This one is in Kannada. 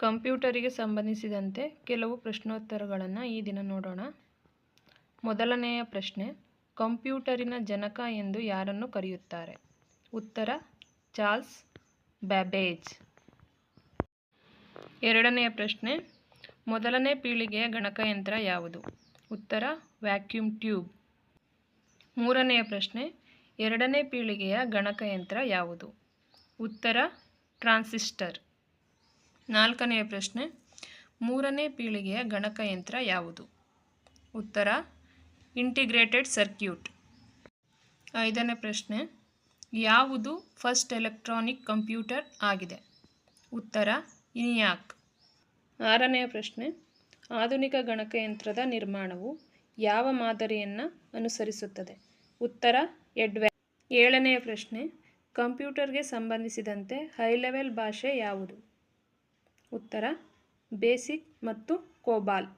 ಕಂಪ್ಯೂಟರಿಗೆ ಸಂಬಂಧಿಸಿದಂತೆ ಕೆಲವು ಪ್ರಶ್ನೋತ್ತರಗಳನ್ನು ಈ ದಿನ ನೋಡೋಣ. ಮೊದಲನೆಯ ಪ್ರಶ್ನೆ, ಕಂಪ್ಯೂಟರಿನ ಜನಕ ಎಂದು ಯಾರನ್ನು ಕರೆಯುತ್ತಾರೆ? ಉತ್ತರ, ಚಾರ್ಲ್ಸ್ ಬ್ಯಾಬೇಜ್. ಎರಡನೆಯ ಪ್ರಶ್ನೆ, ಮೊದಲನೇ ಪೀಳಿಗೆಯ ಗಣಕಯಂತ್ರ ಯಾವುದು? ಉತ್ತರ, ವ್ಯಾಕ್ಯೂಮ್ ಟ್ಯೂಬ್. ಮೂರನೆಯ ಪ್ರಶ್ನೆ, ಎರಡನೇ ಪೀಳಿಗೆಯ ಗಣಕಯಂತ್ರ ಯಾವುದು? ಉತ್ತರ, ಟ್ರಾನ್ಸಿಸ್ಟರ್. ನಾಲ್ಕನೆಯ ಪ್ರಶ್ನೆ, ಮೂರನೇ ಪೀಳಿಗೆಯ ಗಣಕಯಂತ್ರ ಯಾವುದು? ಉತ್ತರ ಇಂಟಿಗ್ರೇಟೆಡ್ ಸರ್ಕ್ಯೂಟ್ ಐದನೇ ಪ್ರಶ್ನೆ, ಯಾವುದು ಫಸ್ಟ್ ಎಲೆಕ್ಟ್ರಾನಿಕ್ ಕಂಪ್ಯೂಟರ್ ಆಗಿದೆ? ಉತ್ತರ ಇನಿಯಾಕ್ ಆರನೆಯ ಪ್ರಶ್ನೆ, ಆಧುನಿಕ ಗಣಕಯಂತ್ರದ ನಿರ್ಮಾಣವು ಯಾವ ಮಾದರಿಯನ್ನು ಅನುಸರಿಸುತ್ತದೆ? ಉತ್ತರ ಎಡ್ವೆ ಏಳನೆಯ ಪ್ರಶ್ನೆ ಕಂಪ್ಯೂಟರ್ಗೆ ಸಂಬಂಧಿಸಿದಂತೆ ಹೈ ಲೆವೆಲ್ ಭಾಷೆ ಯಾವುದು? ಉತ್ತರ ಬೇಸಿಕ್ ಮತ್ತು ಕೋಬಾಲ್.